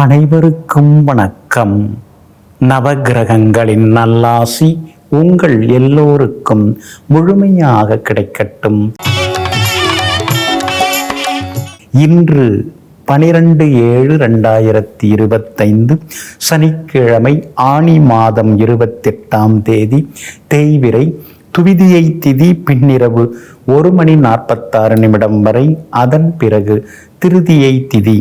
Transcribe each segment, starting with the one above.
அனைவருக்கும் வணக்கம். நவகிரகங்களின் நல்லாசி உங்கள் எல்லோருக்கும் முழுமையாக கிடைக்கட்டும். இன்று பனிரெண்டு ஏழு ரெண்டாயிரத்தி இருபத்தைந்து சனிக்கிழமை ஆணி மாதம் இருபத்தெட்டாம் தேதி தேய்விரை துவிதியை திதி பின்னிரவு ஒரு மணி நாற்பத்தாறு நிமிடம் வரை அதன் பிறகு திருதியை திதி.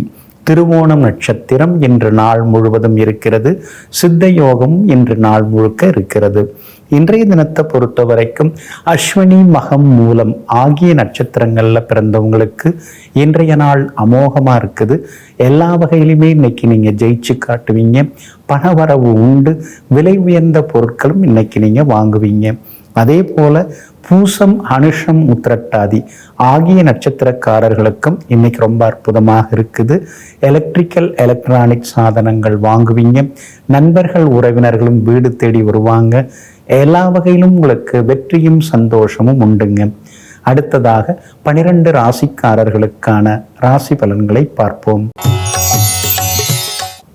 திருவோணம் நட்சத்திரம் இன்று நாள் முழுவதும் இருக்கிறது. சித்த யோகம் இன்று நாள் முழுக்க இருக்கிறது. இன்றைய தினத்தை பொறுத்த வரைக்கும் அஸ்வினி மகம் மூலம் ஆகிய நட்சத்திரங்கள்ல பிறந்தவங்களுக்கு இன்றைய நாள் அமோகமா இருக்குது. எல்லா வகையிலுமே இன்னைக்கு நீங்க ஜெயிச்சு காட்டுவீங்க. பணவரவு உண்டு. விலை உயர்ந்த பொருட்களும் இன்னைக்கு நீங்க வாங்குவீங்க. அதே போல பூசம் அனுஷம் உத்திரட்டாதி ஆகிய நட்சத்திரக்காரர்களுக்கும் இன்னைக்கு ரொம்ப அற்புதமாக இருக்குது. எலக்ட்ரிக்கல் எலக்ட்ரானிக் சாதனங்கள் வாங்குவீங்க. நண்பர்கள் உறவினர்களும் வீடு தேடி வருவாங்க. எல்லா வகையிலும் உங்களுக்கு வெற்றியும் சந்தோஷமும் உண்டுங்க. அடுத்ததாக பனிரெண்டு ராசிக்காரர்களுக்கான ராசி பலன்களை பார்ப்போம்.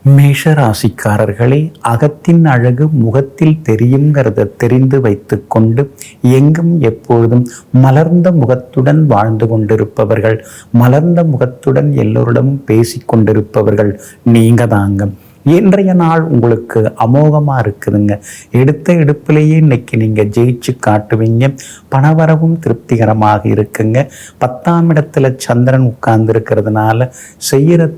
மேஷ ராசிக்காரர்களே அகத்தின் அழகு முகத்தில் தெரியுங்கிறத தெரிந்து வைத்து கொண்டு எங்கும் எப்பொழுதும் மலர்ந்த முகத்துடன் வாழ்ந்து கொண்டிருப்பவர்கள் மலர்ந்த முகத்துடன் எல்லோரிடமும் பேசி கொண்டிருப்பவர்கள் நீங்க தாங்க இன்றைய நாள் உங்களுக்கு அமோகமாக இருக்குதுங்க. எடுத்த எடுப்பிலேயே இன்னைக்கு நீங்கள் ஜெயிச்சு காட்டுவீங்க. பணவரவும் திருப்திகரமாக இருக்குங்க. பத்தாம் இடத்துல சந்திரன் உட்கார்ந்து இருக்கிறதுனால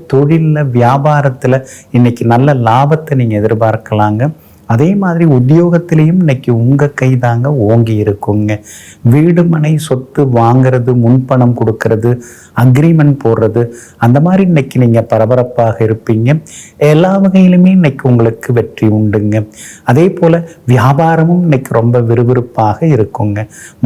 தொழிலில் வியாபாரத்தில் வியாபாரத்துல இன்னைக்கு நல்ல லாபத்தை நீங்கள் எதிர்பார்க்கலாங்க. அதே மாதிரி உத்தியோகத்திலையும் இன்னைக்கு உங்கள் கை தாங்க ஓங்கி இருக்குங்க. வீடு மனை சொத்து வாங்குறது முன்பணம் கொடுக்கறது அக்ரிமெண்ட் போடுறது அந்த மாதிரி இன்னைக்கு நீங்கள் பரபரப்பாக இருப்பீங்க. எல்லா வகையிலுமே இன்னைக்கு உங்களுக்கு வெற்றி உண்டுங்க. அதே போல் வியாபாரமும் இன்னைக்கு ரொம்ப விறுவிறுப்பாக இருக்குங்க.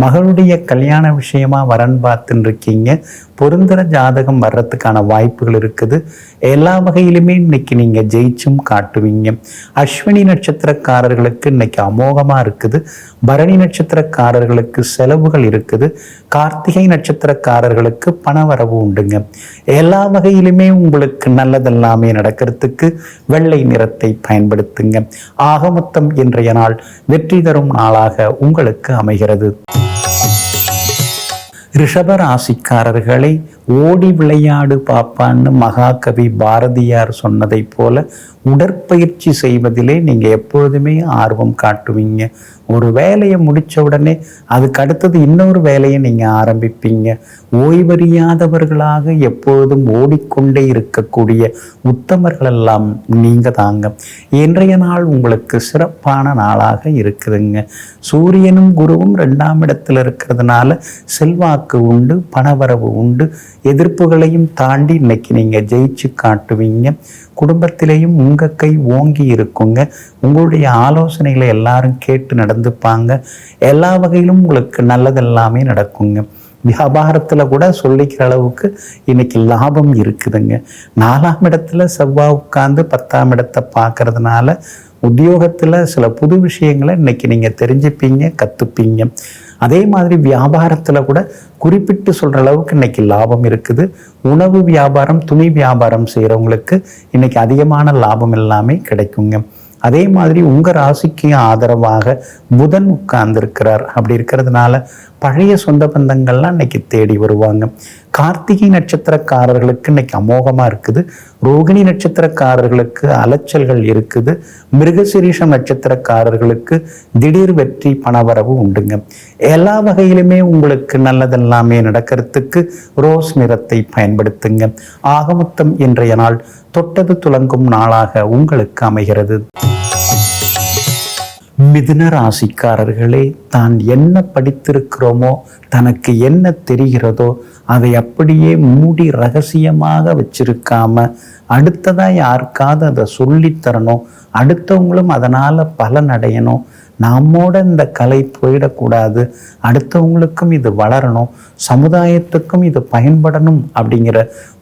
மகளுடைய கல்யாண விஷயமா வரன் பார்த்துன்னு இருக்கீங்க பொருந்தர ஜாதகம் வர்றதுக்கான வாய்ப்புகள் இருக்குது. எல்லா வகையிலுமே இன்னைக்கு நீங்கள் ஜெயிச்சும் காட்டுவீங்க. அஸ்வினி நட்சத்திரக்காரர்களுக்கு இன்னைக்கு அமோகமாக இருக்குது. பரணி நட்சத்திரக்காரர்களுக்கு செலவுகள் இருக்குது. கார்த்திகை நட்சத்திரக்காரர்களுக்கு பண பணவரவு உண்டுங்க. எல்லா வகையிலுமே உங்களுக்கு நல்லதெல்லாமே நடக்கிறதுக்கு வெள்ளை நிறத்தை பயன்படுத்துங்க. ஆக மொத்தம் இன்றைய நாள் வெற்றி தரும் நாளாக உங்களுக்கு அமைகிறது. ரிஷப ராசிக்காரர்களை ஓடி விளையாடு பாப்பான்னு மகாகவி பாரதியார் சொன்னதைப் போல உடற்பயிற்சி செய்வதிலே நீங்கள் எப்பொழுதுமே ஆர்வம் காட்டுவீங்க. ஒரு வேலையை முடித்த உடனே அதுக்கு அடுத்தது இன்னொரு வேலையை நீங்கள் ஆரம்பிப்பீங்க. ஓய்வறியாதவர்களாக எப்பொழுதும் ஓடிக்கொண்டே இருக்கக்கூடிய உத்தமர்கள் எல்லாம் நீங்கள் தாங்க. இன்றைய நாள் உங்களுக்கு சிறப்பான நாளாக இருக்குதுங்க. சூரியனும் குருவும் ரெண்டாம் இடத்துல இருக்கிறதுனால செல்வாக்கு உண்டு பணவரவு உண்டு. எதிர்ப்புகளையும் தாண்டி இன்னைக்கு நீங்கள் ஜெயிச்சு காட்டுவீங்க. குடும்பத்திலேயும் உங்கள் கை ஓங்கி இருக்குங்க. உங்களுடைய ஆலோசனைகளை எல்லாரும் கேட்டு நடந்துப்பாங்க. எல்லா வகையிலும் உங்களுக்கு நல்லதெல்லாமே நடக்குங்க. வியாபாரத்தில் கூட சொல்லிக்கிற அளவுக்கு இன்னைக்கு லாபம் இருக்குதுங்க. நாலாம் இடத்துல செவ்வாய் உட்காந்து பத்தாம் இடத்தை பார்க்கறதுனால உத்தியோகத்தில் சில புது விஷயங்களை இன்னைக்கு நீங்கள் தெரிஞ்சுப்பீங்க கற்றுப்பீங்க அதே மாதிரி வியாபாரத்துல கூட குறிப்பிட்டு சொல்ற அளவுக்கு இன்னைக்கு லாபம் இருக்குது. உணவு வியாபாரம் துணி வியாபாரம் செய்யறவங்களுக்கு இன்னைக்கு அதிகமான லாபம் எல்லாமே கிடைக்குங்க. அதே மாதிரி உங்க ராசிக்கு ஆதரவாக புதன் உட்கார்ந்து இருக்கிறார் அப்படி இருக்கிறதுனால பழைய சொந்த பந்தங்கள்லாம் இன்னைக்கு தேடி வருவாங்க. கார்த்திகை நட்சத்திரக்காரர்களுக்கு இன்னைக்கு அமோகமா இருக்குது. ரோகிணி நட்சத்திரக்காரர்களுக்கு அலைச்சல்கள் இருக்குது. மிருகசிரீஷம் நட்சத்திரக்காரர்களுக்கு திடீர் வெற்றி பணவரவு உண்டுங்க. எல்லா வகையிலுமே உங்களுக்கு நல்லதெல்லாமே நடக்கிறதுக்கு ரோஸ் நிறத்தை பயன்படுத்துங்க. ஆகமொத்தம் இன்றைய நாள் தொட்டது துலங்கும் நாளாக உங்களுக்கு அமைகிறது. மிதுன ராசிக்காரர்களே தான் என்ன படித்திருக்கிறோமோ தனக்கு என்ன தெரிகிறதோ அதை அப்படியே மூடி ரகசியமாக வச்சிருக்காம அடுத்ததா யாருக்காவது அதை சொல்லித்தரணும் அடுத்தவங்களும் அதனால பலன் அடையணும் நம்மோட இந்த கலை போயிடக்கூடாது. அடுத்தவங்களுக்கும் இது வளரணும். சமுதாயத்துக்கும் இது பயன்படணும் அப்படிங்கிற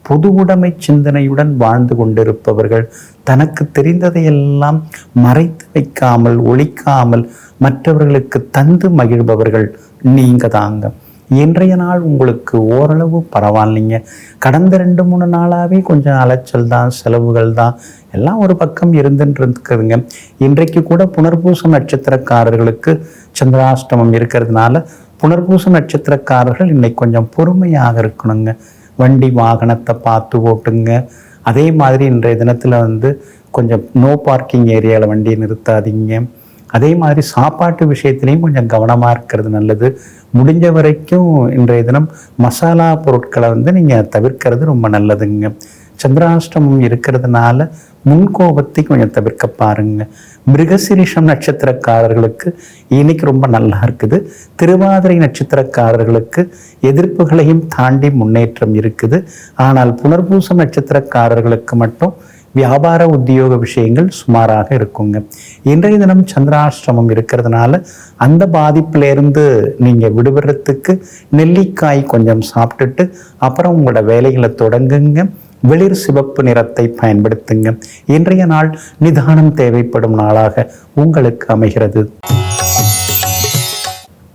பொது உடைமை சிந்தனையுடன் வாழ்ந்து கொண்டிருப்பவர்கள் தனக்கு தெரிந்ததையெல்லாம் மறைத்து வைக்காமல் ஒழிக்காமல் மற்றவர்களுக்கு தந்து மகிழ்பவர்கள் நீங்க தாங்க இன்றைய நாள் உங்களுக்கு ஓரளவு பரவாயில்லைங்க. கடந்த ரெண்டு மூணு நாளாகவே கொஞ்சம் அலைச்சல் தான் செலவுகள் தான் எல்லாம் ஒரு பக்கம் இருந்துன்னு இருக்குதுங்க இன்றைக்கு கூட புனர்பூச நட்சத்திரக்காரர்களுக்கு சந்திராஷ்டமம் இருக்கிறதுனால புனர்பூச நட்சத்திரக்காரர்கள் இன்னைக்கு கொஞ்சம் பொறுமையாக இருக்கணுங்க. வண்டி வாகனத்தை பார்த்து ஓட்டுங்க. அதே மாதிரி இன்றைய தினத்தில் வந்து கொஞ்சம் நோ பார்க்கிங் ஏரியாவில் வண்டியை நிறுத்தாதீங்க. அதே மாதிரி சாப்பாட்டு விஷயத்துலையும் கொஞ்சம் கவனமாக இருக்கிறது நல்லது. முடிஞ்ச வரைக்கும் இன்றைய தினம் மசாலா பொருட்களை வந்து நீங்கள் தவிர்க்கிறது ரொம்ப நல்லதுங்க. சந்திராஷ்டமம் இருக்கிறதுனால முன்கோபத்தை கொஞ்சம் தவிர்க்க பாருங்க. மிருகசிரிஷம் நட்சத்திரக்காரர்களுக்கு இன்னைக்கு ரொம்ப நல்லா இருக்குது. திருவாதிரை நட்சத்திரக்காரர்களுக்கு எதிர்ப்புகளையும் தாண்டி முன்னேற்றம் இருக்குது. ஆனால் புனர்பூசம் நட்சத்திரக்காரர்களுக்கு மட்டும் வியாபார உத்தியோக விஷயங்கள் சுமாராக இருக்குங்க. இன்றைய தினம் சந்திராஷ்டிரமம் இருக்கிறதுனால அந்த பாதிப்பிலேருந்து நீங்கள் விடுபடுறதுக்கு நெல்லிக்காய் கொஞ்சம் சாப்பிட்டுட்டு அப்புறம் உங்களோட வேலைகளை தொடங்குங்க. வெளிர் சிவப்பு நிறத்தை பயன்படுத்துங்க. இன்றைய நாள் நிதானம் தேவைப்படும் நாளாக உங்களுக்கு அமைகிறது.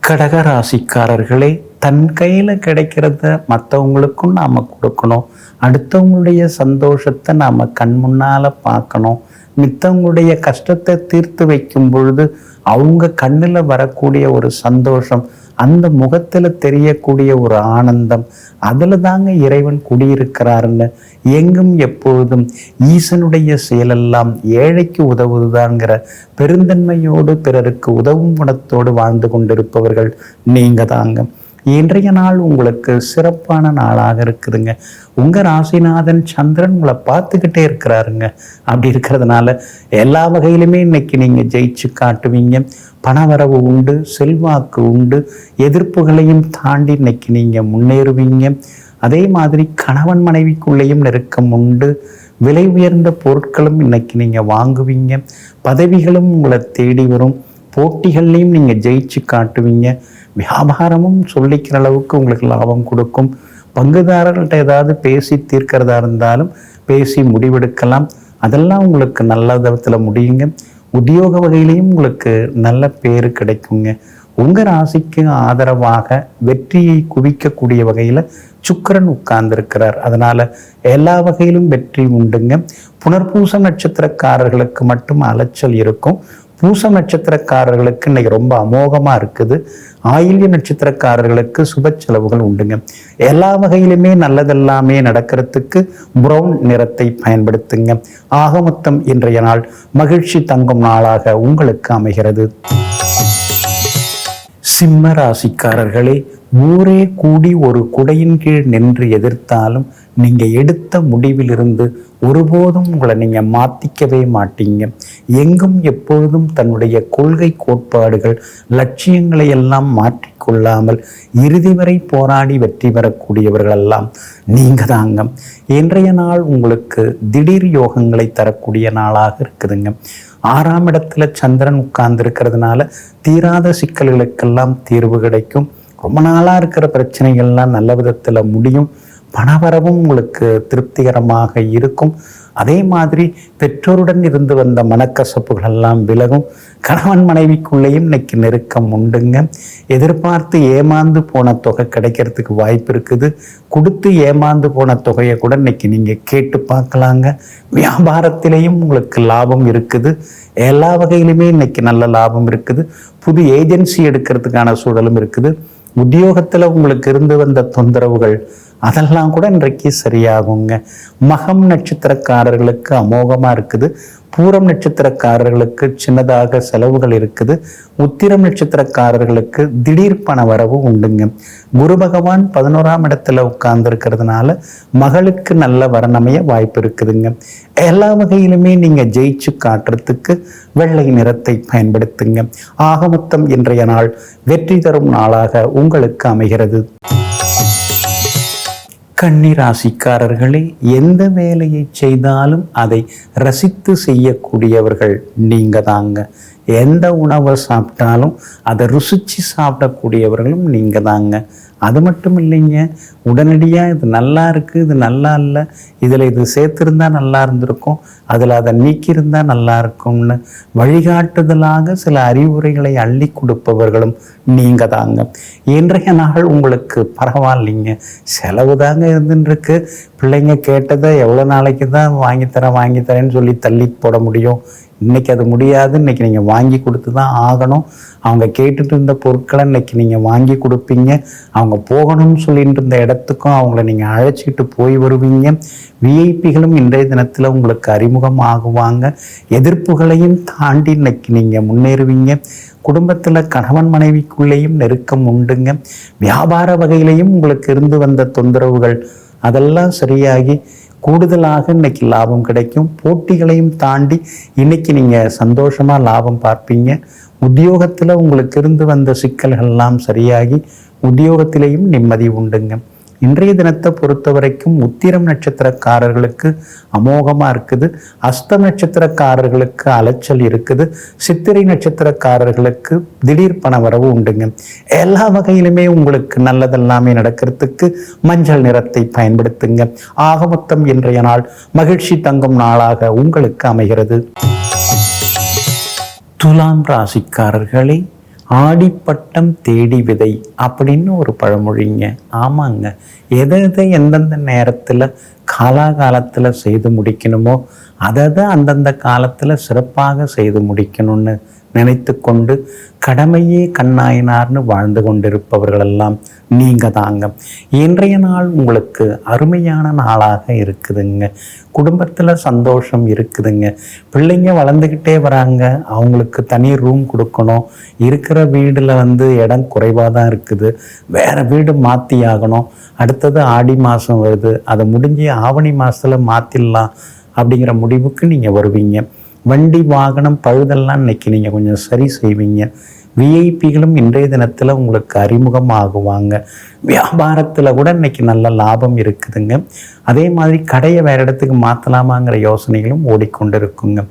கடகராசிக்காரர்களே தன் கையில் கிடைக்கிறத மற்றவங்களுக்கும் நாம் கொடுக்கணும். அடுத்தவங்களுடைய சந்தோஷத்தை நாம் கண் முன்னால் பார்க்கணும். மித்தவங்களுடைய கஷ்டத்தை தீர்த்து வைக்கும் பொழுது அவங்க கண்ணில் வரக்கூடிய ஒரு சந்தோஷம் அந்த முகத்தில் தெரியக்கூடிய ஒரு ஆனந்தம் அதில் தாங்க இறைவன் குடியிருக்கிறாருன்னு எங்கும் எப்பொழுதும் ஈசனுடைய செயலெல்லாம் ஏழைக்கு உதவுதுதாங்கிற பெருந்தன்மையோடு பிறருக்கு உதவும் குணத்தோடு வாழ்ந்து கொண்டிருப்பவர்கள் நீங்க தாங்க இன்றைய நாள் உங்களுக்கு சிறப்பான நாளாக இருக்குதுங்க. உங்கள் ராசிநாதன் சந்திரன் உங்களை பார்த்துக்கிட்டே இருக்கிறாருங்க. அப்படி இருக்கிறதுனால எல்லா வகையிலுமே இன்னைக்கு நீங்கள் ஜெயிச்சு காட்டுவீங்க. பணவரவு உண்டு செல்வாக்கு உண்டு எதிர்ப்புகளையும் தாண்டி இன்னைக்கு நீங்கள் முன்னேறுவீங்க. அதே மாதிரி கணவன் மனைவிக்குள்ளேயும் நெருக்கம் உண்டு. விலை உயர்ந்த பொருட்களும் இன்னைக்கு நீங்கள் வாங்குவீங்க. பதவிகளும் உங்களை தேடி வரும். போட்டிகள்லையும் நீங்கள் ஜெயிச்சு காட்டுவீங்க. வியாபாரமும் சொல்லிக்கிற அளவுக்கு உங்களுக்கு லாபம் கொடுக்கும். பங்குதாரர்கள்ட்ட ஏதாவது பேசி தீர்க்கிறதா இருந்தாலும் பேசி முடிவெடுக்கலாம். அதெல்லாம் உங்களுக்கு நல்ல விதத்தில் முடியுங்க. உத்தியோக வகையிலையும் உங்களுக்கு நல்ல பேர் கிடைக்குங்க. உங்கள் ராசிக்கு ஆதரவாக வெற்றியை குவிக்கக்கூடிய வகையில் சுக்கரன் உட்கார்ந்திருக்கிறார். அதனால் எல்லா வகையிலும் வெற்றி உண்டுங்க. புனர்பூச நட்சத்திரக்காரர்களுக்கு மட்டும் அலைச்சல் இருக்கும். பூச நட்சத்திரக்காரர்களுக்கு இன்னைக்கு ரொம்ப அமோகமாக இருக்குது. ஆயில்ய நட்சத்திரக்காரர்களுக்கு சுப செலவுகள் உண்டுங்க. எல்லா வகையிலுமே நல்லதெல்லாமே நடக்கிறதுக்கு ப்ரௌன் நிறத்தை பயன்படுத்துங்க. ஆகமொத்தம் இன்றைய நாள் மகிழ்ச்சி தங்கும் நாளாக உங்களுக்கு அமைகிறது. சிம்ம ராசிக்காரர்களே ஊரே கூடி ஒரு குடையின் கீழ் நின்று எதிர்த்தாலும் நீங்க எடுத்த முடிவிலிருந்து ஒருபோதும் உங்களை நீங்க மாத்திக்கவே மாட்டீங்க. எங்கும் எப்பொழுதும் தன்னுடைய கொள்கை கோட்பாடுகள் லட்சியங்களை எல்லாம் மாற்றிக்கொள்ளாமல் இறுதி வரை போராடி வெற்றி பெறக்கூடியவர்கள் எல்லாம் நீங்க தாங்க இன்றைய நாள் உங்களுக்கு திடீர் யோகங்களை தரக்கூடிய நாளாக இருக்குதுங்க. ஆறாம் இடத்துல சந்திரன் உட்கார்ந்து இருக்கிறதுனால தீராத சிக்கல்களுக்கெல்லாம் தீர்வு கிடைக்கும். ரொம்ப நாளாக இருக்கிற பிரச்சனைகள்லாம் நல்ல விதத்தில் முடியும். பணவரவும் உங்களுக்கு திருப்திகரமாக இருக்கும். அதே மாதிரி பெற்றோருடன் இருந்து வந்த மனக்கசப்புகள் எல்லாம் விலகும். கணவன் மனைவிக்குள்ளேயும் இன்னைக்கு நெருக்கம் உண்டுங்க. எதிர்பார்த்து ஏமாந்து போன தொகை கிடைக்கிறதுக்கு வாய்ப்பு இருக்குது. கொடுத்து ஏமாந்து போன தொகையை கூட இன்னைக்கு நீங்கள் கேட்டு பார்க்கலாங்க. வியாபாரத்திலையும் உங்களுக்கு லாபம் இருக்குது. எல்லா வகையிலுமே இன்னைக்கு நல்ல லாபம் இருக்குது. புது ஏஜென்சி எடுக்கிறதுக்கான சூழலும் இருக்குது. உத்தியோகத்தில் உங்களுக்கு இருந்து வந்த தொந்தரவுகள் அதெல்லாம் கூட இன்றைக்கு சரியாகுங்க. மகம் நட்சத்திரக்காரர்களுக்கு அமோகமாக இருக்குது. பூரம் நட்சத்திரக்காரர்களுக்கு சின்னதாக செலவுகள் இருக்குது. உத்திரம் நட்சத்திரக்காரர்களுக்கு திடீர் பண வரவு உண்டுங்க. குரு பகவான் பதினோராம் இடத்துல உட்கார்ந்துருக்கிறதுனால மகளுக்கு நல்ல வரணமைய வாய்ப்பு இருக்குதுங்க. எல்லா வகையிலுமே நீங்க ஜெயிச்சு காட்டுறதுக்கு வெள்ளை நிறத்தை பயன்படுத்துங்க. ஆகமொத்தம் இன்றைய நாள் வெற்றி தரும் நாளாக உங்களுக்கு அமைகிறது. கன்னிராசிக்காரர்களே எந்த வேலையை செய்தாலும் அதை ரசித்து செய்யக்கூடியவர்கள் நீங்க தாங்க எந்த உணவை சாப்பிட்டாலும் அதை ருசித்து சாப்பிடக்கூடியவர்களும் நீங்கள் தாங்க அது மட்டும் இல்லைங்க உடனடியாக இது நல்லா இருக்குது இது நல்லா இல்லை இதில் இது சேர்த்துருந்தா நல்லா இருந்திருக்கும் அதில் அதை நீக்கியிருந்தா நல்லா இருக்கும்னு வழிகாட்டுதலாக சில அறிவுரைகளை அள்ளி கொடுப்பவர்களும் நீங்கள் தாங்க இன்றைய நாள் உங்களுக்கு பரவாயில்லைங்க செலவு தாங்க இருந்துருக்கு பிள்ளைங்க கேட்டதை எவ்வளோ நாளைக்கு தான் வாங்கித்தரேன் வாங்கித்தரேன்னு சொல்லி தள்ளி போட முடியும். இன்னைக்கு அது முடியாது. இன்னைக்கு நீங்கள் வாங்கி கொடுத்து தான் ஆகணும். அவங்க கேட்டுட்டு இருந்த பொருட்களை இன்னைக்கு நீங்கள் வாங்கி கொடுப்பீங்க. அவங்க போகணும்னு சொல்லிட்டு இருந்த இடத்துக்கும் அவங்கள நீங்கள் அழைச்சிட்டு போய் வருவீங்க. விஐபிகளும் இன்றைய தினத்தில் உங்களுக்கு அறிமுகம் ஆகுவாங்க எதிர்ப்புகளையும் தாண்டி இன்னைக்கு நீங்கள் முன்னேறுவீங்க. குடும்பத்தில் கணவன் மனைவிக்குள்ளேயும் நெருக்கம் உண்டுங்க. வியாபார வகையிலையும் உங்களுக்கு இருந்து வந்த தொந்தரவுகள் அதெல்லாம் சரியாகி கூடுதலாக இன்னைக்கு லாபம் கிடைக்கும். போட்டிகளையும் தாண்டி இன்னைக்கு நீங்கள் சந்தோஷமாக லாபம் பார்ப்பீங்க. உத்தியோகத்தில் உங்களுக்கு இருந்து வந்த சிக்கல்கள்லாம் சரியாகி உத்தியோகத்திலேயும் நிம்மதி உண்டுங்க. இன்றைய தினத்தை பொறுத்த வரைக்கும் உத்திரம் நட்சத்திரக்காரர்களுக்கு அமோகமாக இருக்குது. அஸ்த நட்சத்திரக்காரர்களுக்கு அலைச்சல் இருக்குது. சித்திரை நட்சத்திரக்காரர்களுக்கு திடீர் பண வரவு உண்டுங்க. எல்லா வகையிலுமே உங்களுக்கு நல்லதெல்லாமே நடக்கிறதுக்கு மஞ்சள் நிறத்தை பயன்படுத்துங்க. ஆக மொத்தம் இன்றைய நாள் மகிழ்ச்சி தங்கும் நாளாக உங்களுக்கு அமைகிறது. துலாம் ராசிக்காரர்களே ஆடிப்பட்டம் தேடி விதை அப்படின்னு ஒரு பழமொழிங்க. ஆமாங்க. எதை எதை எந்தெந்த நேரத்தில் காலாகாலத்தில் செய்து முடிக்கணுமோ அதை தான் அந்தந்த காலத்தில் சிறப்பாக செய்து முடிக்கணும்னு நினைத்து கொண்டு கடமையே கண்ணாயினார்னு வாழ்ந்து கொண்டிருப்பவர்களெல்லாம் நீங்கள் தாங்க. இன்றைய நாள் உங்களுக்கு அருமையான நாளாக இருக்குதுங்க. குடும்பத்தில் சந்தோஷம் இருக்குதுங்க. பிள்ளைங்க வளர்ந்துக்கிட்டே வராங்க. அவங்களுக்கு தனி ரூம் கொடுக்கணும். இருக்கிற வீடில் வந்து இடம் குறைவாக தான் இருக்குது. வேறு வீடு மாற்றி ஆகணும். அடுத்தது ஆடி மாதம் வருது. அதை முடிஞ்சு ஆவணி மாதத்தில் மாற்றிடலாம் அப்படிங்கிற முடிவுக்கு நீங்கள் வருவீங்க. வண்டி வாகனம் பழுதெல்லாம் இன்னைக்கு நீங்கள் கொஞ்சம் சரி செய்வீங்க. விஐபிகளும் இன்றைய தினத்தில் உங்களுக்கு அறிமுகம் ஆகுவாங்க வியாபாரத்தில் கூட இன்னைக்கு நல்ல லாபம் இருக்குதுங்க. அதே மாதிரி கடையை வேறு இடத்துக்கு மாற்றலாமாங்கிற யோசனைகளும் ஓடிக்கொண்டு இருக்குங்க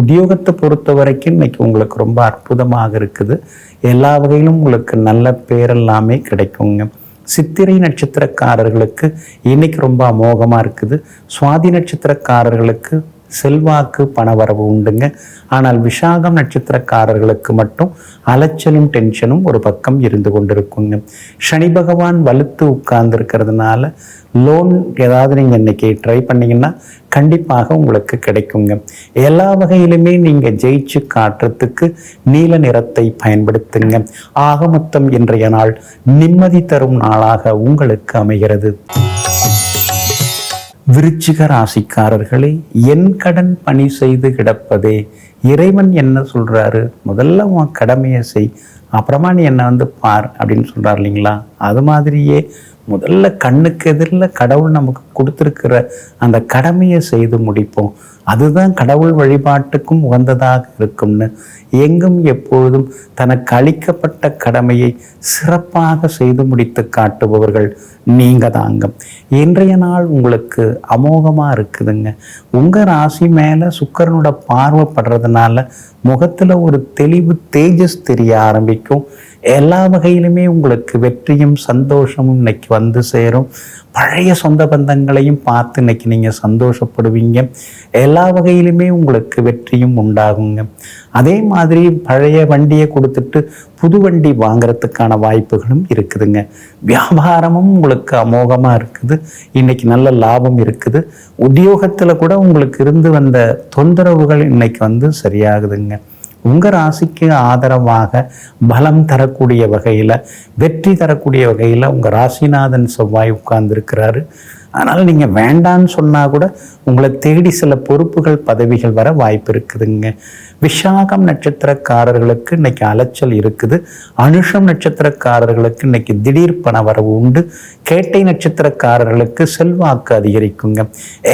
உத்தியோகத்தை பொறுத்த வரைக்கும் இன்னைக்கு உங்களுக்கு ரொம்ப அற்புதமாக இருக்குது. எல்லா வகையிலும் உங்களுக்கு நல்ல பேரெல்லாமே கிடைக்குங்க. சித்திரை நட்சத்திரக்காரர்களுக்கு இன்னைக்கு ரொம்ப அமோகமாக இருக்குது. சுவாதி நட்சத்திரக்காரர்களுக்கு செல்வாக்கு பணவரவு உண்டுங்க. ஆனால் விசாகம் நட்சத்திரக்காரர்களுக்கு மட்டும் அலைச்சலும் டென்ஷனும் ஒரு பக்கம் இருந்து கொண்டிருக்குங்க. சனி பகவான் வலுத்து உட்கார்ந்து இருக்கிறதுனால லோன் ஏதாவது நீங்கள் இன்னைக்கு ட்ரை பண்ணீங்கன்னா கண்டிப்பாக உங்களுக்கு கிடைக்குங்க. எல்லா வகையிலுமே நீங்கள் ஜெயிச்சு காட்டுறதுக்கு நீல நிறத்தை பயன்படுத்துங்க. ஆக மொத்தம் இன்றைய நாள் நிம்மதி தரும் நாளாக உங்களுக்கு அமைகிறது. விருச்சிக ராசிக்காரர்களே என் கடன் பணி செய்து கிடப்பதே இறைவன் என்ன சொல்கிறாரு முதல்ல உன் கடமையை செய். அப்புறமா நீ என்னை வந்து பார் அப்படின்னு சொல்கிறார் இல்லைங்களா? அது மாதிரியே முதல்ல கண்ணுக்கு எதிரில் கடவுள் நமக்கு கொடுத்துருக்கிற அந்த கடமையை செய்து முடிப்போம். அதுதான் கடவுள் வழிபாட்டுக்கும் உகந்ததாக இருக்கும்னு எங்கும் எப்பொழுதும் தனக்கு அளிக்கப்பட்ட கடமையை சிறப்பாக செய்து முடித்து காட்டுபவர்கள் நீங்க தாங்க இன்றைய நாள் உங்களுக்கு அமோகமாக இருக்குதுங்க. உங்கள் ராசி மேலே சுக்கரனோட பார்வைப்படுறதுனால முகத்தில் ஒரு தெளிவு தேஜஸ் தெரிய ஆரம்பிக்கும். எல்லா வகையிலுமே உங்களுக்கு வெற்றியும் சந்தோஷமும் இன்னைக்கு வந்து சேரும். பழைய சொந்த பந்தங்களையும் பார்த்து இன்னைக்கு நீங்கள் சந்தோஷப்படுவீங்க. எல்லா வகையிலுமே உங்களுக்கு வெற்றியும் உண்டாகுங்க. அதே மாதிரி பழைய வண்டியை கொடுத்துட்டு புது வண்டி வாங்குறதுக்கான வாய்ப்புகளும் இருக்குதுங்க. வியாபாரமும் உங்களுக்கு அமோகமாக இருக்குது. இன்னைக்கு நல்ல லாபம் இருக்குது. உத்தியோகத்தில் கூட உங்களுக்கு இருந்து வந்த தொந்தரவுகள் இன்னைக்கு வந்து சரியாகுதுங்க. உங்கள் ராசிக்கு ஆதரவாக பலம் தரக்கூடிய வகையில் வெற்றி தரக்கூடிய வகையில் உங்கள் ராசிநாதன் செவ்வாய் உட்கார்ந்துருக்கிறாரு. அதனால் நீங்கள் வேண்டான்னு சொன்னால் கூட உங்களை தேடி சில பொறுப்புகள் பதவிகள் வர வாய்ப்பு இருக்குதுங்க. விஷாகம் நட்சத்திரக்காரர்களுக்கு இன்னைக்கு அலைச்சல் இருக்குது. அனுஷம் நட்சத்திரக்காரர்களுக்கு இன்னைக்கு திடீர் பண வரவு உண்டு. கேட்டை நட்சத்திரக்காரர்களுக்கு செல்வாக்கு அதிகரிக்குங்க.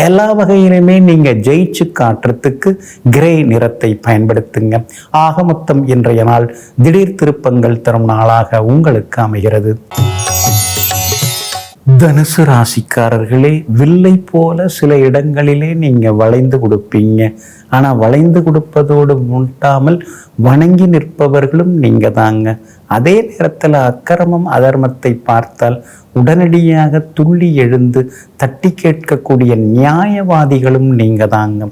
எல்லா வகையிலுமே நீங்கள் ஜெயிச்சு காட்டுறதுக்கு கிரே நிறத்தை பயன்படுத்துங்க. ஆக மொத்தம் இன்றைய நாள் திடீர் திருப்பங்கள் தரும் நாளாக உங்களுக்கு அமைகிறது. தனுசு ராசிக்காரர்களே வில்லை போல சில இடங்களிலே நீங்க வளைந்து கொடுப்பீங்க. ஆனா வளைந்து கொடுப்பதோடு முட்டாமல் வணங்கி நிற்பவர்களும் நீங்க தாங்க அதே நேரத்தில் அக்கிரமம் அதர்மத்தை பார்த்தால் உடனடியாக துள்ளி எழுந்து தட்டி கேட்கக்கூடிய நியாயவாதிகளும் நீங்க தாங்க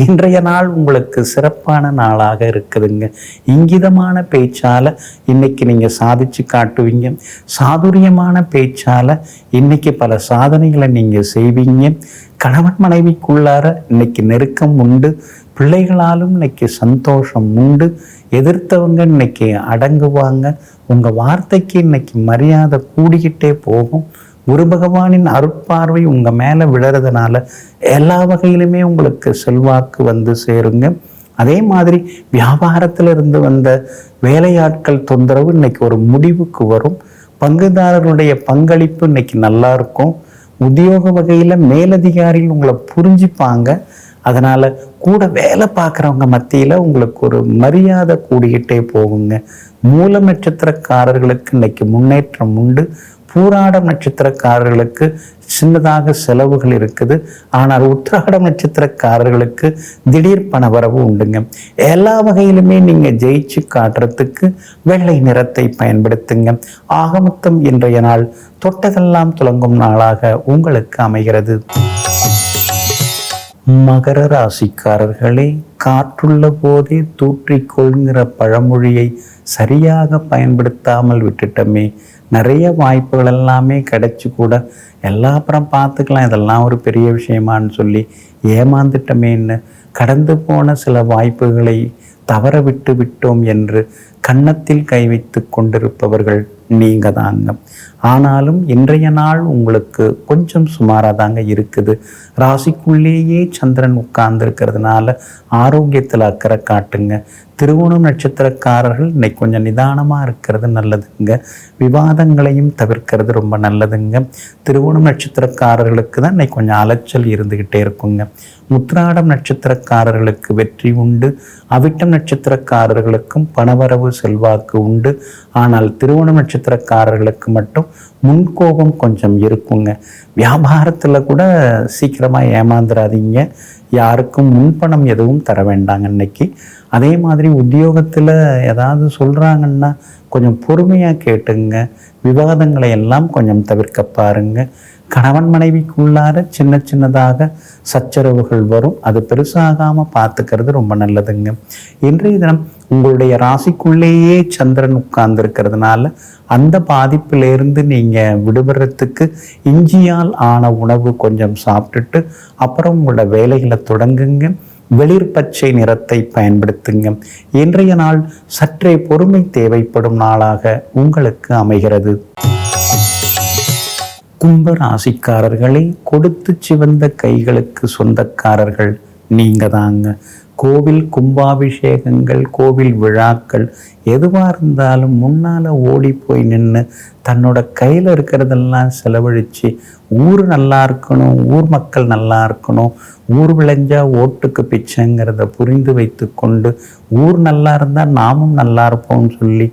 இன்றைய நாள் உங்களுக்கு சிறப்பான நாளாக இருக்குதுங்க. இங்கிதமான பேச்சால இன்னைக்கு நீங்க சாதிச்சு காட்டுவீங்க. சாதுரியமான பேச்சால இன்னைக்கு பல சாதனைகளை நீங்க செய்வீங்க. கணவன் மனைவிக்குள்ளார இன்னைக்கு நெருக்கம் உண்டு. பிள்ளைகளாலும் இன்னைக்கு சந்தோஷம் உண்டு. எதிர்த்தவங்க இன்னைக்கு அடங்குவாங்க. உங்கள் வார்த்தைக்கு இன்னைக்கு மரியாதை கூடிக்கிட்டே போகும். குரு பகவானின் அருட்பார்வை உங்கள் மேலே விழறதுனால எல்லா வகையிலுமே உங்களுக்கு செல்வாக்கு வந்து சேருங்க. அதே மாதிரி வியாபாரத்தில் இருந்து வந்த வேலையாட்கள் தொந்தரவு இன்னைக்கு ஒரு முடிவுக்கு வரும். பங்குதாரர்களுடைய பங்களிப்பு இன்னைக்கு நல்லா இருக்கும். உத்தியோக வகையில் மேலதிகாரிகள் உங்களை புரிஞ்சுப்பாங்க. அதனால கூட வேலை பார்க்குறவங்க மத்தியில உங்களுக்கு ஒரு மரியாதை கூடிக்கிட்டே போகுங்க. மூல நட்சத்திரக்காரர்களுக்கு இன்னைக்கு முன்னேற்றம் உண்டு. பூராடம் நட்சத்திரக்காரர்களுக்கு சின்னதாக செலவுகள் இருக்குது. ஆனால் உத்திராடம் நட்சத்திரக்காரர்களுக்கு திடீர் பணவரவு உண்டுங்க. எல்லா வகையிலுமே நீங்க ஜெயிச்சு காட்டுறதுக்கு வெள்ளை நிறத்தை பயன்படுத்துங்க. ஆகமுத்தம் இன்றைய நாள் தொட்டதெல்லாம் துலங்கும் நாளாக உங்களுக்கு அமைகிறது. மகர ராசிக்காரர்களே காற்றுள்ள போதே தூற்றிக்கொள்கிற பழமொழியை சரியாக பயன்படுத்தாமல் விட்டுட்டோமே. நிறைய வாய்ப்புகள் எல்லாமே கிடைச்சி கூட எல்லா அப்புறம் பார்த்துக்கலாம். இதெல்லாம் ஒரு பெரிய விஷயமான்னு சொல்லி ஏமாந்துட்டமேன்னு கடந்து போன சில வாய்ப்புகளை தவற விட்டு விட்டோம் என்று கன்னத்தில் கை வைத்து கொண்டிருப்பவர்கள் நீங்க தாங்க ஆனாலும் இன்றைய நாள் உங்களுக்கு கொஞ்சம் சுமாராக தாங்க இருக்குது. ராசிக்குள்ளேயே சந்திரன் உட்கார்ந்துருக்கிறதுனால ஆரோக்கியத்தில் அக்கறை காட்டுங்க. திருவோணம் நட்சத்திரக்காரர்கள் இன்னைக்கு கொஞ்சம் நிதானமாக இருக்கிறது நல்லதுங்க. விவாதங்களையும் தவிர்க்கிறது ரொம்ப நல்லதுங்க. திருவோணம் நட்சத்திரக்காரர்களுக்கு தான் இன்னைக்கு கொஞ்சம் அலைச்சல் இருந்துக்கிட்டே இருக்குங்க. முத்ராடம் நட்சத்திரக்காரர்களுக்கு வெற்றி உண்டு. அவிட்டம் நட்சத்திரக்காரர்களுக்கும் பணவரவு செல்வாக்கு உண்டு. ஆனால் திருவோணம் நட்சத்திரக்காரர்களுக்கு மட்டும் முன்கோபம் கொஞ்சம் இருக்குங்க. வியாபாரத்தில் கூட சீக்கிரமாக ஏமாந்துடாதீங்க யாருக்கும் முன்பணம் எதுவும் தர வேண்டாங்க இன்னைக்கு. அதே மாதிரி உத்தியோகத்தில் ஏதாவது சொல்கிறாங்கன்னா கொஞ்சம் பொறுமையாக கேட்டுங்க. விவாதங்களை எல்லாம் கொஞ்சம் தவிர்க்க பாருங்க. கணவன் மனைவிக்குள்ளார சின்ன சின்னதாக சச்சரவுகள் வரும். அது பெருசாகாமல் பார்த்துக்கிறது ரொம்ப நல்லதுங்க. இன்றைய தினம் உங்களுடைய ராசிக்குள்ளேயே சந்திரன் உட்கார்ந்துருக்கிறதுனால அந்த பாதிப்பிலிருந்து நீங்கள் விடுபடுறதுக்கு இஞ்சியால் ஆன உணவு கொஞ்சம் சாப்பிட்டுட்டு அப்புறம் உங்களோட வேலைகளை தொடங்குங்க. வெளிர் பச்சை நிறத்தை பயன்படுத்துங்க. இன்றைய நாள் சற்றே பொறுமை தேவைப்படும் நாளாக உங்களுக்கு அமைகிறது. கும்ப ராசிக்காரர்களை கொடுத்து சிவந்த கைகளுக்கு சொந்தக்காரர்கள் நீங்க தாங்க கோவில் கும்பாபிஷேகங்கள் கோவில் விழாக்கள் எதுவாக இருந்தாலும் முன்னால் ஓடி போய் நின்று தன்னோட கையில் இருக்கிறதெல்லாம் செலவழித்து ஊர் நல்லா இருக்கணும் ஊர் மக்கள் நல்லா இருக்கணும் ஊர் விளைஞ்சால் ஓட்டுக்கு பிச்சைங்கிறத புரிந்து வைத்து கொண்டு ஊர் நல்லா இருந்தால் நாமும் நல்லா இருப்போம்னு சொல்லி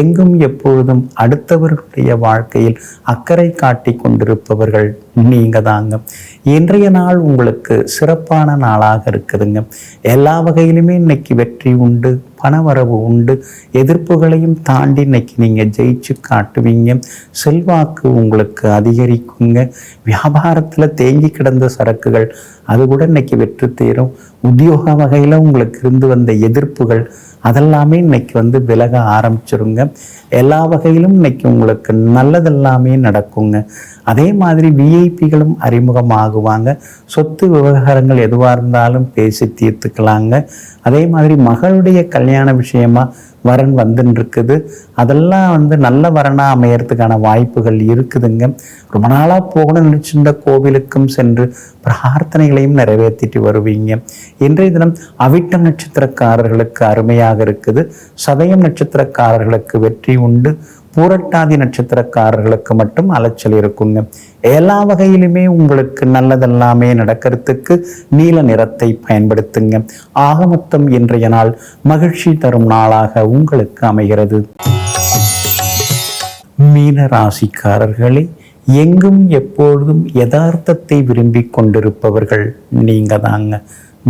எங்கும் எப்பொழுதும் அடுத்தவர்களுடைய வாழ்க்கையில் அக்கறை காட்டி கொண்டிருப்பவர்கள் நீங்கள் தாங்க. இன்றைய நாள் உங்களுக்கு சிறப்பான நாளாக இருக்குதுங்க. எல்லா வகையிலுமே இன்னைக்கு வெற்றி உண்டு. பணவரவு உண்டு. எதிர்ப்புகளையும் தாண்டி இன்னைக்கு நீங்கள் ஜெயிச்சு காட்டுவீங்க. செல்வாக்கு உங்களுக்கு அதிகரிக்குங்க. வியாபாரத்தில் தேங்கி கிடந்த சரக்குகள் அது கூட இன்னைக்கு வெற்றி தேரும். உத்தியோக வகையில் உங்களுக்கு இருந்து வந்த எதிர்ப்புகள் அதெல்லாமே இன்னைக்கு வந்து விலக ஆரம்பிச்சிருங்க. எல்லா வகையிலும் இன்னைக்கு உங்களுக்கு நல்லதெல்லாமே நடக்குங்க. அதே மாதிரி விஐபிகளும் அறிமுகமாகுவாங்க. சொத்து விவகாரங்கள் எதுவாக இருந்தாலும் பேசி தீர்த்துக்கலாங்க. அதே மாதிரி மகளுடைய கல்யாண விஷயமா வரன் வந்துன்னு இருக்குது அதெல்லாம் வந்து நல்ல வரனா அமையறதுக்கான வாய்ப்புகள் இருக்குதுங்க. ரொம்ப நாளாக போகணும்னு நினச்சிருந்த கோவிலுக்கும் சென்று பிரார்த்தனைகளையும் நிறைவேற்றிட்டு வருவீங்க. இன்றைய தினம் அவிட்டம் நட்சத்திரக்காரர்களுக்கு அருமையாக இருக்குது. சதயம் நட்சத்திரக்காரர்களுக்கு வெற்றி உண்டு. பூரட்டாதி நட்சத்திரக்காரர்களுக்கு மட்டும் அலைச்சல் இருக்குங்க. எல்லா வகையிலுமே உங்களுக்கு நல்லதெல்லாமே நடக்கிறதுக்கு நீல நிறத்தை பயன்படுத்துங்க. ஆக மொத்தம் இன்றைய நாள் மகிழ்ச்சி தரும் நாளாக உங்களுக்கு அமைகிறது. மீன ராசிக்காரர்களே எங்கும் எப்பொழுதும் யதார்த்தத்தை விரும்பி கொண்டிருப்பவர்கள் நீங்க தாங்க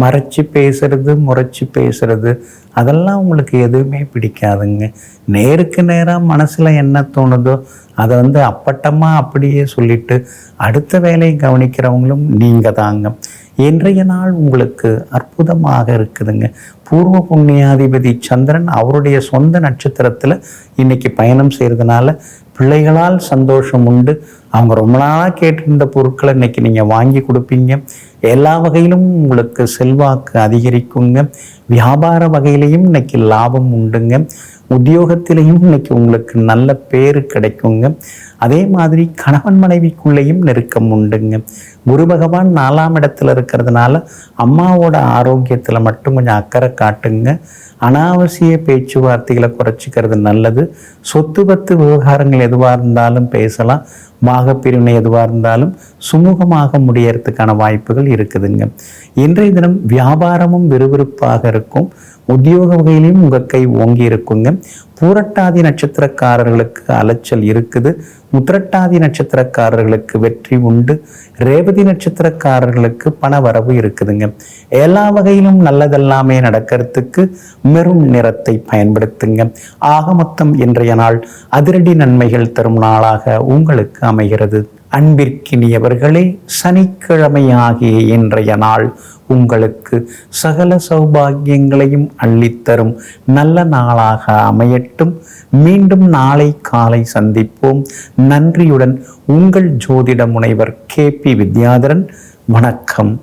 மறைச்சு பேசுறது முறைச்சு பேசுறது அதெல்லாம் உங்களுக்கு எதுவுமே பிடிக்காதுங்க. நேருக்கு நேராக மனசில் என்ன தோணுதோ அதை வந்து அப்பட்டமாக அப்படியே சொல்லிட்டு அடுத்த வேலையை கவனிக்கிறவங்களும் நீங்கள் தாங்க இன்றைய நாள் உங்களுக்கு அற்புதமாக இருக்குதுங்க. பூர்வ புண்ணியாதிபதி சந்திரன் அவருடைய சொந்த நட்சத்திரத்தில் இன்னைக்கு பயணம் செய்கிறதுனால பிள்ளைகளால் சந்தோஷம் உண்டு. அவங்க ரொம்ப நாளாக கேட்டிருந்த பொருட்களை இன்னைக்கு நீங்கள் வாங்கி கொடுப்பீங்க. எல்லா வகையிலும் உங்களுக்கு செல்வாக்கு அதிகரிக்குங்க. வியாபார வகையிலையும் இன்னைக்கு லாபம் உண்டுங்க. உத்தியோகத்திலையும் இன்னைக்கு உங்களுக்கு நல்ல பேர் கிடைக்குங்க. அதே மாதிரி கணவன் மனைவிக்குள்ளேயும் நெருக்கம் உண்டுங்க. குரு பகவான் நாலாம் இடத்துல இருக்கிறதுனால அம்மாவோட ஆரோக்கியத்தில் மட்டும் கொஞ்சம் அக்கறை காட்டுங்க. அனாவசிய பேச்சுவார்த்தைகளை குறைச்சிக்கிறது நல்லது. சொத்து பத்து விவகாரங்கள் எதுவாக இருந்தாலும் பேசலாம். பாகப்பிரிவினை எதுவாக இருந்தாலும் சுமூகமாக முடியறதுக்கான வாய்ப்புகள் இருக்குதுங்க. இன்றைய தினம் வியாபாரமும் விறுவிறுப்பாக இருக்கும். உத்தியோக வகையிலையும் உங்கள் கை ஓங்கி இருக்குங்க. பூரட்டாதி நட்சத்திரக்காரர்களுக்கு அலைச்சல் இருக்குது. உத்திரட்டாதி நட்சத்திரக்காரர்களுக்கு வெற்றி உண்டு. ரேவதி நட்சத்திரக்காரர்களுக்கு பண வரவு இருக்குதுங்க. எல்லா வகையிலும் நல்லதெல்லாமே நடக்கிறதுக்கு மெரும் நிறத்தை பயன்படுத்துங்க. ஆக மொத்தம் இன்றைய நாள் அதிரடி நன்மைகள் தரும் நாளாக உங்களுக்கு அமைகிறது. அன்பிற்கினியவர்களே சனிக்கிழமையாகிய இன்றைய நாள் உங்களுக்கு சகல சௌபாகியங்களையும் அள்ளித்தரும். நல்ல நாளாக அமையட்டும். மீண்டும் நாளை காலை சந்திப்போம். நன்றியுடன் உங்கள் ஜோதிட முனைவர் கே பி வித்யாதரன். வணக்கம்.